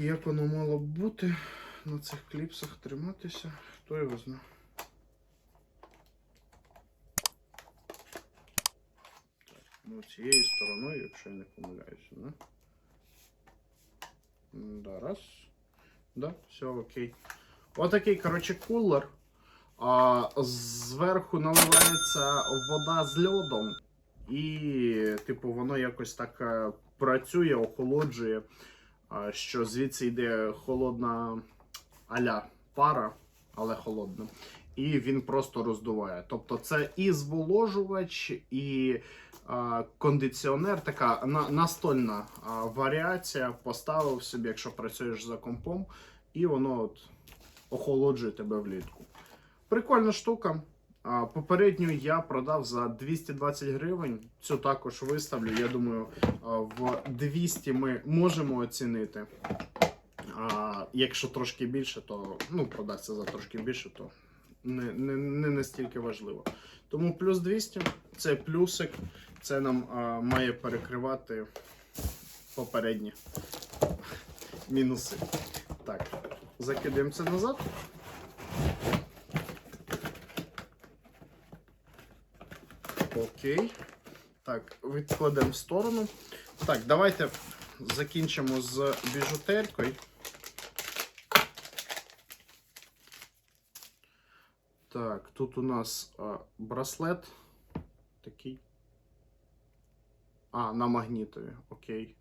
Так, як воно мало б бути на цих кліпсах триматися, хто його знає. Ну цією стороною, якщо я не помиляюся, да? М, Да, раз. Да, все окей. Отакий, коротше, кулер. А, зверху наливається вода з льодом, і, типу, воно якось так е, працює, охолоджує, що звідси йде холодна аля пара, але холодна. І він просто роздуває. Тобто це і зволожувач, і а, кондиціонер, така на, настольна а, варіація. Поставив собі, якщо працюєш за компом, і воно от охолоджує тебе влітку. Прикольна штука. Попередню я продав за 220 гривень. Цю також виставлю. Я думаю, в 200 ми можемо оцінити. А якщо трошки більше, то ну, продасться за трошки більше, то не, не, не настільки важливо. Тому плюс 200 це плюсик, це нам а, має перекривати попередні мінуси. Так, закидаємо це назад. Окей. Так, відкладемо в сторону. Так, давайте закінчимо з біжутеркою. Так, тут у нас а, браслет такий. А, на магнітові, окей.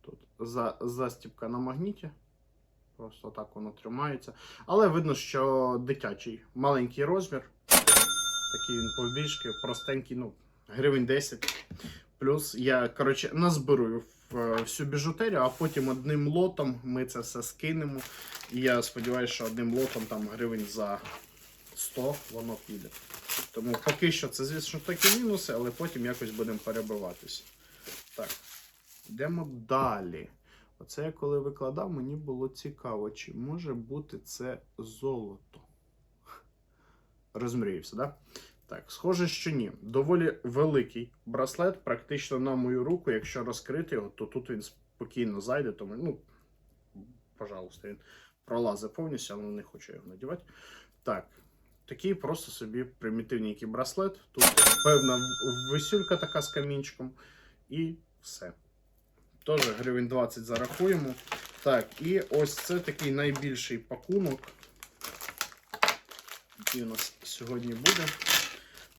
Тут за, застібка на магніті. Просто так воно тримається. Але видно, що дитячий маленький розмір. Такий він побільшки, простенький, ну, гривень 10. Плюс я, коротше, назбирую в- е, всю біжутерію, а потім одним лотом ми це все скинемо. І я сподіваюся, що одним лотом там гривень за 100 воно піде. Тому поки що це, звісно, такі мінуси, але потім якось будемо перебиватися. Так, йдемо далі. Оце я коли викладав, мені було цікаво, чи може бути це золото. Розмріявся, так? Да? Так, схоже, що ні. Доволі великий браслет, практично на мою руку. Якщо розкрити його, то тут він спокійно зайде, тому, ну, пожалуйста, він пролазить повністю, але не хочу його надівати. Так, такий просто собі примітивненький браслет. Тут певна висюлька така з камінчиком. І все. Теж гривень 20 зарахуємо. Так, і ось це такий найбільший пакунок, який у нас сьогодні буде.